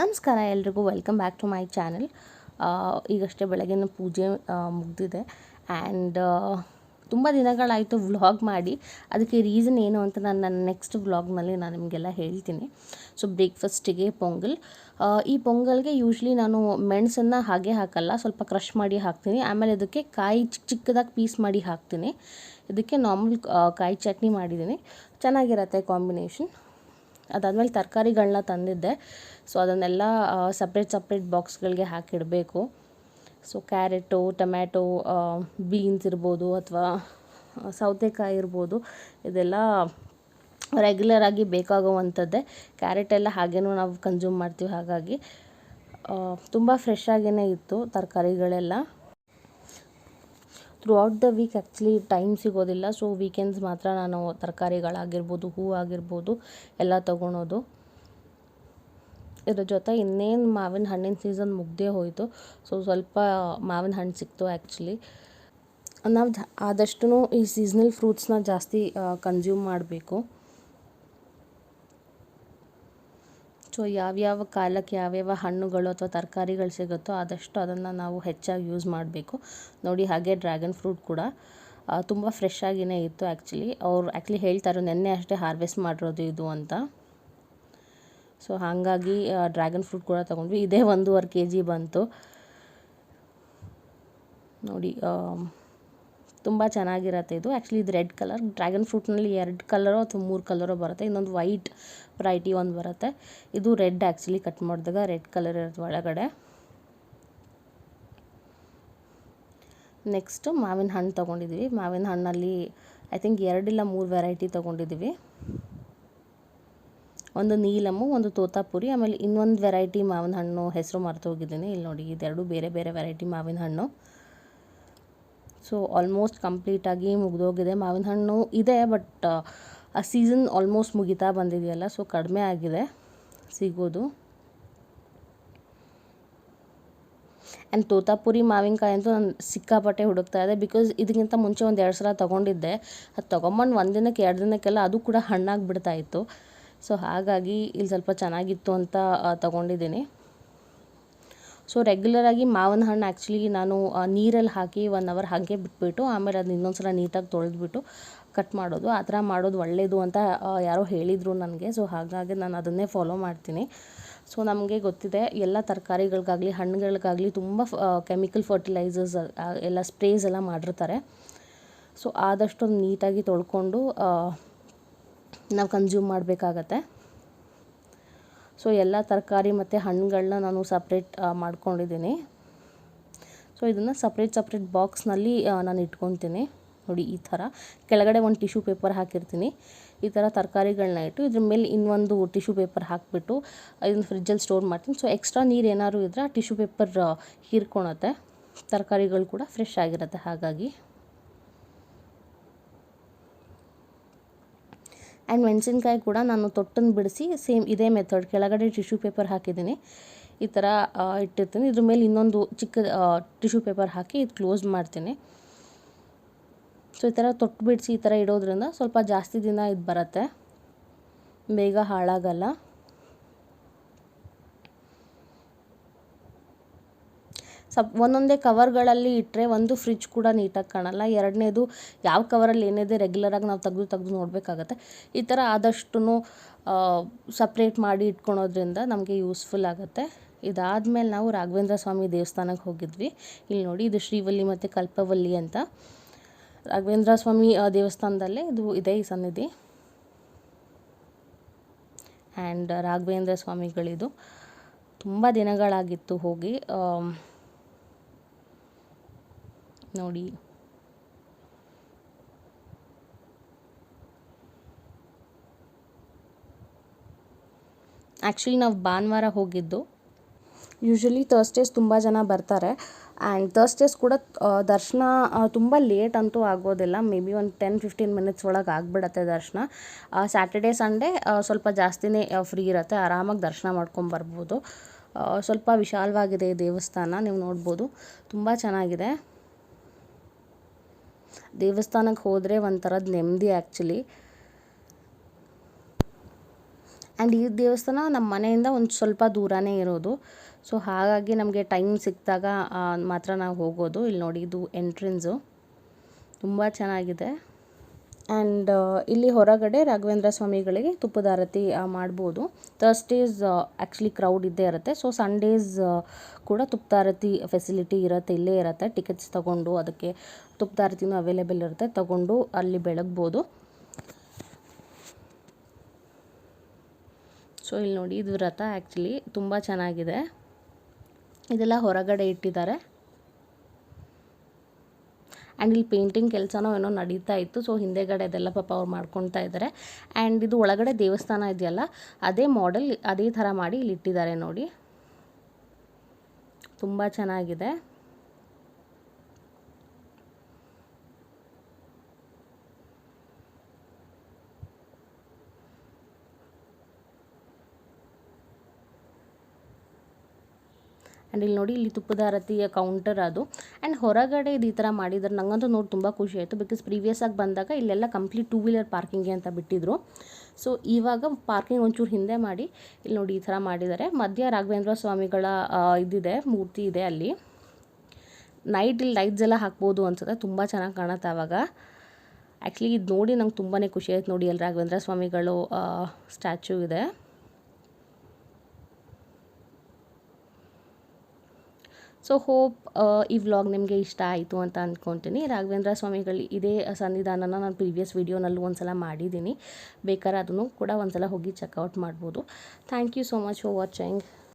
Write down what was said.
ನಮಸ್ಕಾರ ಎಲ್ರಿಗೂ welcome back to my channel ಈಗಷ್ಟೇ ಬೆಳಗಿನ ಪೂಜೆ ಮುಗಿದಿದೆ. ಆ್ಯಂಡ್ ತುಂಬ ದಿನಗಳಾಯಿತು ವ್ಲಾಗ್ ಮಾಡಿ. ಅದಕ್ಕೆ ರೀಸನ್ ಏನು ಅಂತ ನಾನು ನನ್ನ ನೆಕ್ಸ್ಟ್ ವ್ಲಾಗ್ನಲ್ಲಿ ನಾನು ನಿಮಗೆಲ್ಲ ಹೇಳ್ತೀನಿ. ಸೊ ಬ್ರೇಕ್ಫಾಸ್ಟಿಗೆ ಪೊಂಗಲ್. ಈ ಪೊಂಗಲ್ಗೆ ಯೂಶ್ವಲಿ ನಾನು ಮೆಣಸನ್ನು ಹಾಗೆ ಹಾಕಲ್ಲ, ಸ್ವಲ್ಪ ಕ್ರಷ್ ಮಾಡಿ ಹಾಕ್ತೀನಿ. ಆಮೇಲೆ ಇದಕ್ಕೆ ಕಾಯಿ ಚಿಕ್ಕ ಚಿಕ್ಕದಾಗಿ ಪೀಸ್ ಮಾಡಿ ಹಾಕ್ತೀನಿ. ಇದಕ್ಕೆ ನಾರ್ಮಲ್ ಕಾಯಿ ಚಟ್ನಿ ಮಾಡಿದ್ದೀನಿ. ಚೆನ್ನಾಗಿರತ್ತೆ ಕಾಂಬಿನೇಷನ್ ಅದಾದಮೇಲೆ ತರಕಾರಿಗಳನ್ನ ತಂದಿದ್ದೆ. ಸೊ ಅದನ್ನೆಲ್ಲ ಸಪ್ರೇಟ್ ಸಪ್ರೇಟ್ ಬಾಕ್ಸ್ಗಳಿಗೆ ಹಾಕಿಡಬೇಕು. ಸೊ ಕ್ಯಾರೆಟು ಟೊಮ್ಯಾಟೊ ಬೀನ್ಸ್ ಇರ್ಬೋದು ಅಥವಾ ಸೌತೆಕಾಯಿ ಇರ್ಬೋದು. ಇದೆಲ್ಲ ರೆಗ್ಯುಲರ್ ಆಗಿ ಬೇಕಾಗುವಂಥದ್ದೇ. ಕ್ಯಾರೆಟ್ ಎಲ್ಲ ಹಾಗೇನೂ ನಾವು ಕನ್ಸ್ಯೂಮ್ ಮಾಡ್ತೀವಿ ಹಾಗಾಗಿ. ತುಂಬ ಫ್ರೆಶ್ ಆಗಿಯೇ ಇತ್ತು ತರಕಾರಿಗಳೆಲ್ಲ. Throughout the week actually time ಸಿಗೋದಿಲ್ಲ. ಸೊ ವೀಕೆಂಡ್ಸ್ ಮಾತ್ರ ನಾನು ತರಕಾರಿಗಳಾಗಿರ್ಬೋದು ಹೂ ಆಗಿರ್ಬೋದು ಎಲ್ಲ ತೊಗೊಳೋದು. ಇದ್ರ ಜೊತೆ ಇನ್ನೇನು ಮಾವಿನ ಹಣ್ಣಿನ ಸೀಸನ್ ಮುಗ್ದೇ ಹೋಯಿತು. ಸೊ ಸ್ವಲ್ಪ ಮಾವಿನ ಹಣ್ಣು ಸಿಕ್ತು ಆ್ಯಕ್ಚುಲಿ ನಾವು ಆದಷ್ಟು ಈ ಸೀಸ್ನಲ್ ಫ್ರೂಟ್ಸ್ನ ಜಾಸ್ತಿ ಕನ್ಸ್ಯೂಮ್ ಮಾಡಬೇಕು. ಸೊ ಯಾವ್ಯಾವ ಕಾಲಕ್ಕೆ ಯಾವ್ಯಾವ ಹಣ್ಣುಗಳು ಅಥವಾ ತರಕಾರಿಗಳು ಸಿಗುತ್ತೋ ಆದಷ್ಟು ಅದನ್ನು ನಾವು ಹೆಚ್ಚಾಗಿ ಯೂಸ್ ಮಾಡಬೇಕು. ನೋಡಿ, ಹಾಗೆ ಡ್ರ್ಯಾಗನ್ ಫ್ರೂಟ್ ಕೂಡ ತುಂಬ ಫ್ರೆಶ್ ಆಗಿನೇ ಇತ್ತು ಆ್ಯಕ್ಚುಲಿ ಅವ್ರು ಆ್ಯಕ್ಚುಲಿ ಹೇಳ್ತಾರೆ ನೆನ್ನೆ ಅಷ್ಟೇ ಹಾರ್ವೆಸ್ಟ್ ಮಾಡಿರೋದು ಇದು ಅಂತ. ಸೊ ಹಾಗಾಗಿ ಡ್ರ್ಯಾಗನ್ ಫ್ರೂಟ್ ಕೂಡ ತೊಗೊಂಡ್ವಿ. ಇದೇ ಒಂದೂವರೆ ಕೆ ಜಿ ಬಂತು. ನೋಡಿ ತುಂಬ ಚೆನ್ನಾಗಿರತ್ತೆ ಇದು. ಆ್ಯಕ್ಚುಲಿ ಇದು ರೆಡ್ ಕಲರ್. ಡ್ರ್ಯಾಗನ್ ಫ್ರೂಟ್ನಲ್ಲಿ ಎರಡು ಕಲರೋ ಅಥವಾ ಮೂರು ಕಲರೋ ಬರುತ್ತೆ. ಇನ್ನೊಂದು ವೈಟ್ ವೆರೈಟಿ ಒಂದು ಬರುತ್ತೆ. ಇದು ರೆಡ್ ಆ್ಯಕ್ಚುಲಿ ಕಟ್ ಮಾಡಿದಾಗ ರೆಡ್ ಕಲರ್ ಇರೋದು ಒಳಗಡೆ. ನೆಕ್ಸ್ಟು ಮಾವಿನ ಹಣ್ಣು ತೊಗೊಂಡಿದ್ದೀವಿ ಮಾವಿನ ಹಣ್ಣಲ್ಲಿ ಐ ಥಿಂಕ್ ಎರಡಿಲ್ಲ ಮೂರು ವೆರೈಟಿ ತೊಗೊಂಡಿದ್ದೀವಿ ಒಂದು ನೀಲಮ್ಮು ಒಂದು ತೋತಾಪುರಿ, ಆಮೇಲೆ ಇನ್ನೊಂದು ವೆರೈಟಿ ಮಾವಿನ ಹಣ್ಣು ಹೆಸರು ಮರೆತು ಹೋಗಿದ್ದೀನಿ. ಇಲ್ಲಿ ನೋಡಿ, ಇದೆರಡು ಬೇರೆ ಬೇರೆ ವೆರೈಟಿ ಮಾವಿನ ಹಣ್ಣು. ಸೊ ಆಲ್ಮೋಸ್ಟ್ ಕಂಪ್ಲೀಟಾಗಿ ಮುಗಿದೋಗಿದೆ ಮಾವಿನ ಹಣ್ಣು ಇದೆ ಬಟ್ ಆ ಸೀಸನ್ ಆಲ್ಮೋಸ್ಟ್ ಮುಗಿತಾ ಬಂದಿದೆಯಲ್ಲ ಸೊ ಕಡಿಮೆ ಆಗಿದೆ ಸಿಗೋದು. ಆ್ಯಂಡ್ ತೋತಾಪುರಿ ಮಾವಿನಕಾಯಿ ಅಂತೂ ನಾನು ಸಿಕ್ಕಾಪಟ್ಟೆ ಹುಡುಕ್ತಾ ಇದೆ ಬಿಕಾಸ್ ಇದಕ್ಕಿಂತ ಮುಂಚೆ ಒಂದು ಎರಡು ಸಲ ತೊಗೊಂಡಿದ್ದೆ. ಅದು ತೊಗೊಂಬಂದು ಒಂದು ದಿನಕ್ಕೆ, ಎರಡು ದಿನಕ್ಕೆಲ್ಲ ಅದು ಕೂಡ ಹಣ್ಣಾಗಿ ಬಿಡ್ತಾಯಿತ್ತು ಸೊ ಹಾಗಾಗಿ ಇಲ್ಲಿ ಸ್ವಲ್ಪ ಚೆನ್ನಾಗಿತ್ತು ಅಂತ ತೊಗೊಂಡಿದ್ದೀನಿ. ಸೊ ರೆಗ್ಯುಲರಾಗಿ ಮಾವಿನ ಹಣ್ಣು ಆ್ಯಕ್ಚುಲಿ ನಾನು ನೀರಲ್ಲಿ ಹಾಕಿ ಒನ್ ಅವರ್ ಹಾಗೆ ಬಿಟ್ಬಿಟ್ಟು, ಆಮೇಲೆ ಅದನ್ನ ಇನ್ನೊಂದು ಸಲ ನೀಟಾಗಿ ತೊಳೆದ್ಬಿಟ್ಟು ಕಟ್ ಮಾಡೋದು. ಆ ಥರ ಮಾಡೋದು ಒಳ್ಳೆಯದು ಅಂತ ಯಾರೋ ಹೇಳಿದರು ನನಗೆ. ಸೊ ಹಾಗಾಗಿ ನಾನು ಅದನ್ನೇ ಫಾಲೋ ಮಾಡ್ತೀನಿ. ಸೊ ನಮಗೆ ಗೊತ್ತಿದೆ, ಎಲ್ಲ ತರಕಾರಿಗಳಿಗಾಗಲಿ, ಹಣ್ಣುಗಳಿಗಾಗಲಿ ತುಂಬ ಕೆಮಿಕಲ್ ಫರ್ಟಿಲೈಸರ್ಸ್ ಎಲ್ಲ ಸ್ಪ್ರೇಸ್ ಎಲ್ಲ ಮಾಡಿರ್ತಾರೆ. ಸೊ ಆದಷ್ಟು ನೀಟಾಗಿ ತೊಳ್ಕೊಂಡು ನಾವು ಕನ್ಸ್ಯೂಮ್ ಮಾಡಬೇಕಾಗತ್ತೆ. ಸೊ ಎಲ್ಲ ತರಕಾರಿ ಮತ್ತು ಹಣ್ಣುಗಳನ್ನ ನಾನು ಸಪ್ರೇಟ್ ಮಾಡ್ಕೊಂಡಿದ್ದೀನಿ. ಸೊ ಇದನ್ನು ಸಪ್ರೇಟ್ ಸಪ್ರೇಟ್ ಬಾಕ್ಸ್ನಲ್ಲಿ ನಾನು ಇಟ್ಕೊತೀನಿ. ನೋಡಿ, ಈ ಥರ. ಕೆಳಗಡೆ ಒಂದು ಟಿಶ್ಯೂ ಪೇಪರ್ ಹಾಕಿರ್ತೀನಿ. ಈ ಥರ ತರಕಾರಿಗಳನ್ನ ಇಟ್ಟು ಇದ್ರ ಮೇಲೆ ಇನ್ನೊಂದು ಟಿಶ್ಯೂ ಪೇಪರ್ ಹಾಕಿಬಿಟ್ಟು, ಇದನ್ನು ಫ್ರಿಜ್ಜಲ್ಲಿ ಸ್ಟೋರ್ ಮಾಡ್ತೀನಿ. ಸೊ ಎಕ್ಸ್ಟ್ರಾ ನೀರು ಏನಾದ್ರು ಇದ್ದರೆ ಆ ಟಿಶ್ಯೂ ಪೇಪರ್ ಹೀರ್ಕೊಳತ್ತೆ. ತರಕಾರಿಗಳು ಕೂಡ ಫ್ರೆಶ್ ಆಗಿರುತ್ತೆ, ಹಾಗಾಗಿ. ಆ್ಯಂಡ್ ಮೆಣಸಿನ್ಕಾಯಿ ಕೂಡ ನಾನು ತೊಟ್ಟನ್ನು ಬಿಡಿಸಿ ಸೇಮ್ ಇದೇ ಮೆಥಡ್ ಕೆಳಗಡೆ ಟಿಶ್ಯೂ ಪೇಪರ್ ಹಾಕಿದ್ದೀನಿ. ಈ ಥರ ಇಟ್ಟಿರ್ತೀನಿ. ಇದ್ರ ಮೇಲೆ ಇನ್ನೊಂದು ಚಿಕ್ಕ ಟಿಶ್ಯೂ ಪೇಪರ್ ಹಾಕಿ ಇದು ಕ್ಲೋಸ್ ಮಾಡ್ತೀನಿ. ಸೊ ಈ ಥರ ತೊಟ್ಟು ಬಿಡಿಸಿ ಈ ಥರ ಇಡೋದ್ರಿಂದ ಸ್ವಲ್ಪ ಜಾಸ್ತಿ ದಿನ ಇದು ಬರುತ್ತೆ. ಬೇಗ ಹಾಳಾಗಲ್ಲ. ಸಪ್ ಒಂದೊಂದೇ ಕವರ್ಗಳಲ್ಲಿ ಇಟ್ಟರೆ ಒಂದು ಫ್ರಿಜ್ ಕೂಡ ನೀಟಾಗಿ ಕಾಣಲ್ಲ. ಎರಡನೇದು ಯಾವ ಕವರಲ್ಲಿ ಏನಿದೆ ರೆಗ್ಯುಲರಾಗಿ ನಾವು ತೆಗೆದು ತೆಗೆದು ನೋಡಬೇಕಾಗತ್ತೆ. ಈ ಥರ ಆದಷ್ಟು ಸಪ್ರೇಟ್ ಮಾಡಿ ಇಟ್ಕೊಳೋದ್ರಿಂದ ನಮಗೆ ಯೂಸ್ಫುಲ್ ಆಗುತ್ತೆ. ಇದಾದಮೇಲೆ ನಾವು ರಾಘವೇಂದ್ರ ಸ್ವಾಮಿ ದೇವಸ್ಥಾನಕ್ಕೆ ಹೋಗಿದ್ವಿ. ಇಲ್ಲಿ ನೋಡಿ, ಇದು ಶ್ರೀವಲ್ಲಿ ಮತ್ತು ಕಲ್ಪವಲ್ಲಿ ಅಂತ. ರಾಘವೇಂದ್ರ ಸ್ವಾಮಿ ದೇವಸ್ಥಾನದಲ್ಲೇ ಇದು ಇದೆ ಈ ಸನ್ನಿಧಿ. ಆ್ಯಂಡ್ ರಾಘವೇಂದ್ರ ಸ್ವಾಮಿಗಳಿದು. ತುಂಬ ದಿನಗಳಾಗಿತ್ತು ಹೋಗಿ. ನೋಡಿ. ಆ್ಯಕ್ಚುಲಿ ನಾವು ಭಾನುವಾರ ಹೋಗಿದ್ದು. ಯೂಶ್ವಲಿ ತರ್ಸ್ಡೇಸ್ ತುಂಬ ಜನ ಬರ್ತಾರೆ. ಆ್ಯಂಡ್ ತರ್ಸ್ಡೇಸ್ ಕೂಡ ದರ್ಶನ ತುಂಬ ಲೇಟ್ ಅಂತೂ ಆಗೋದಿಲ್ಲ. ಮೇ ಬಿ ಒಂದು ಟೆನ್ ಫಿಫ್ಟೀನ್ ಮಿನಿಟ್ಸ್ ಒಳಗೆ ಆಗಿಬಿಡತ್ತೆ ದರ್ಶನ. ಸ್ಯಾಟರ್ಡೇ ಸಂಡೇ ಸ್ವಲ್ಪ ಜಾಸ್ತಿನೇ ಫ್ರೀ ಇರುತ್ತೆ. ಆರಾಮಾಗಿ ದರ್ಶನ ಮಾಡ್ಕೊಂಬರ್ಬೋದು ಸ್ವಲ್ಪ ವಿಶಾಲವಾಗಿದೆ ದೇವಸ್ಥಾನ. ನೀವು ನೋಡ್ಬೋದು. ತುಂಬ ಚೆನ್ನಾಗಿದೆ. ದೇವಸ್ಥಾನಕ್ಕೆ ಹೋದರೆ ಒಂಥರದ ನೆಮ್ಮದಿ ಆ್ಯಕ್ಚುಲಿ ಆ್ಯಂಡ್ ಈ ದೇವಸ್ಥಾನ ನಮ್ಮ ಮನೆಯಿಂದ ಒಂದು ಸ್ವಲ್ಪ ದೂರನೇ ಇರೋದು. ಸೊ ಹಾಗಾಗಿ ನಮಗೆ ಟೈಮ್ ಸಿಕ್ಕಿದಾಗ ಮಾತ್ರ ನಾವು ಹೋಗೋದು. ಇಲ್ಲಿ ನೋಡಿ ಇದು ಎಂಟ್ರೆನ್ಸು ತುಂಬ ಚೆನ್ನಾಗಿದೆ. ಆ್ಯಂಡ್ ಇಲ್ಲಿ ಹೊರಗಡೆ ರಾಘವೇಂದ್ರ ಸ್ವಾಮಿಗಳಿಗೆ ತುಪ್ಪದಾರತಿ ಮಾಡ್ಬೋದು. ಥರ್ಸ್ಡೇಸ್ ಆ್ಯಕ್ಚುಲಿ ಕ್ರೌಡ್ ಇದ್ದೇ ಇರುತ್ತೆ. ಸೊ ಸಂಡೇಸ್ ಕೂಡ ತುಪ್ಪದಾರತಿ ಫೆಸಿಲಿಟಿ ಇರುತ್ತೆ, ಇಲ್ಲೇ ಇರುತ್ತೆ. ಟಿಕೆಟ್ಸ್ ತೊಗೊಂಡು ಅದಕ್ಕೆ ತುಪ್ಪದಾರತಿನೂ ಅವೈಲೇಬಲ್ ಇರುತ್ತೆ. ತೊಗೊಂಡು ಅಲ್ಲಿ ಬೆಳಗ್ಬೋದು. ಸೊ ಇಲ್ಲಿ ನೋಡಿ, ಇದು ರಥ ಆ್ಯಕ್ಚುಲಿ ತುಂಬ ಚೆನ್ನಾಗಿದೆ. ಇದೆಲ್ಲ ಹೊರಗಡೆ ಇಟ್ಟಿದ್ದಾರೆ. ಆ್ಯಂಡ್ ಇಲ್ಲಿ ಪೇಂಟಿಂಗ್ ಕೆಲಸನೋ ಏನೋ ನಡೀತಾ ಇತ್ತು. ಸೊ ಹಿಂದೆಗಡೆ ಅದೆಲ್ಲ ಪಾಪ ಅವ್ರು ಮಾಡ್ಕೊತಾ ಇದ್ದಾರೆ ಆ್ಯಂಡ್ ಇದು ಒಳಗಡೆ ದೇವಸ್ಥಾನ ಇದೆಯಲ್ಲ, ಅದೇ ಮಾಡೆಲ್ ಅದೇ ಥರ ಮಾಡಿ ಇಲ್ಲಿ ಇಟ್ಟಿದ್ದಾರೆ ನೋಡಿ. ತುಂಬ ಚೆನ್ನಾಗಿದೆ. ಆ್ಯಂಡ್ ಇಲ್ಲಿ ನೋಡಿ, ಇಲ್ಲಿ ತುಪ್ಪದಾರತಿಯ ಕೌಂಟರ್ ಅದು. ಆ್ಯಂಡ್ ಹೊರಗಡೆ ಇದು ಈ ಥರ ಮಾಡಿದ್ದಾರೆ ನಂಗಂತೂ ನೋಡಿ ತುಂಬ ಖುಷಿ ಆಯಿತು. ಬಿಕಾಸ್ ಪ್ರೀವಿಯಸ್ ಆಗಿ ಬಂದಾಗ ಇಲ್ಲೆಲ್ಲ ಕಂಪ್ಲೀಟ್ ಟೂ ವೀಲರ್ ಪಾರ್ಕಿಂಗ್ಗೆ ಅಂತ ಬಿಟ್ಟಿದ್ರು. ಸೊ ಇವಾಗ ಪಾರ್ಕಿಂಗ್ ಒಂಚೂರು ಹಿಂದೆ ಮಾಡಿ ಇಲ್ಲಿ ನೋಡಿ ಈ ಥರ ಮಾಡಿದ್ದಾರೆ. ಮಧ್ಯ ರಾಘವೇಂದ್ರ ಸ್ವಾಮಿಗಳ ಇದಿದೆ, ಮೂರ್ತಿ ಇದೆ ಅಲ್ಲಿ. ನೈಟ್ ಇಲ್ಲಿ ಲೈಟ್ಸ್ ಎಲ್ಲ ಹಾಕ್ಬೋದು ಅನ್ಸುತ್ತೆ. ತುಂಬ ಚೆನ್ನಾಗಿ ಕಾಣುತ್ತೆ ಆವಾಗ ಆ್ಯಕ್ಚುಲಿ ಇದು ನೋಡಿ ನಂಗೆ ತುಂಬಾ ಖುಷಿ ಆಯ್ತು ನೋಡಿ ಎಲ್ಲಿ ರಾಘವೇಂದ್ರ ಸ್ವಾಮಿಗಳು ಸ್ಟ್ಯಾಚ್ಯೂ ಇದೆ. ಸೊ ಹೋಪ್ ಈ ವ್ಲಾಗ್ ನಿಮಗೆ ಇಷ್ಟ ಆಯಿತು ಅಂತ ಅಂದ್ಕೊತೀನಿ ರಾಘವೇಂದ್ರ ಸ್ವಾಮಿಗಳು ಇದೇ ಸನ್ನಿಧಾನನ ನಾನು ಪ್ರೀವಿಯಸ್ ವೀಡಿಯೋನಲ್ಲೂ ಒಂದು ಸಲ ಮಾಡಿದ್ದೀನಿ. ಬೇಕಾದ್ರೆ ಅದನ್ನು ಕೂಡ ಒಂದು ಸಲ ಹೋಗಿ ಚೆಕ್ಔಟ್ ಮಾಡ್ಬೋದು. Thank you so much for watching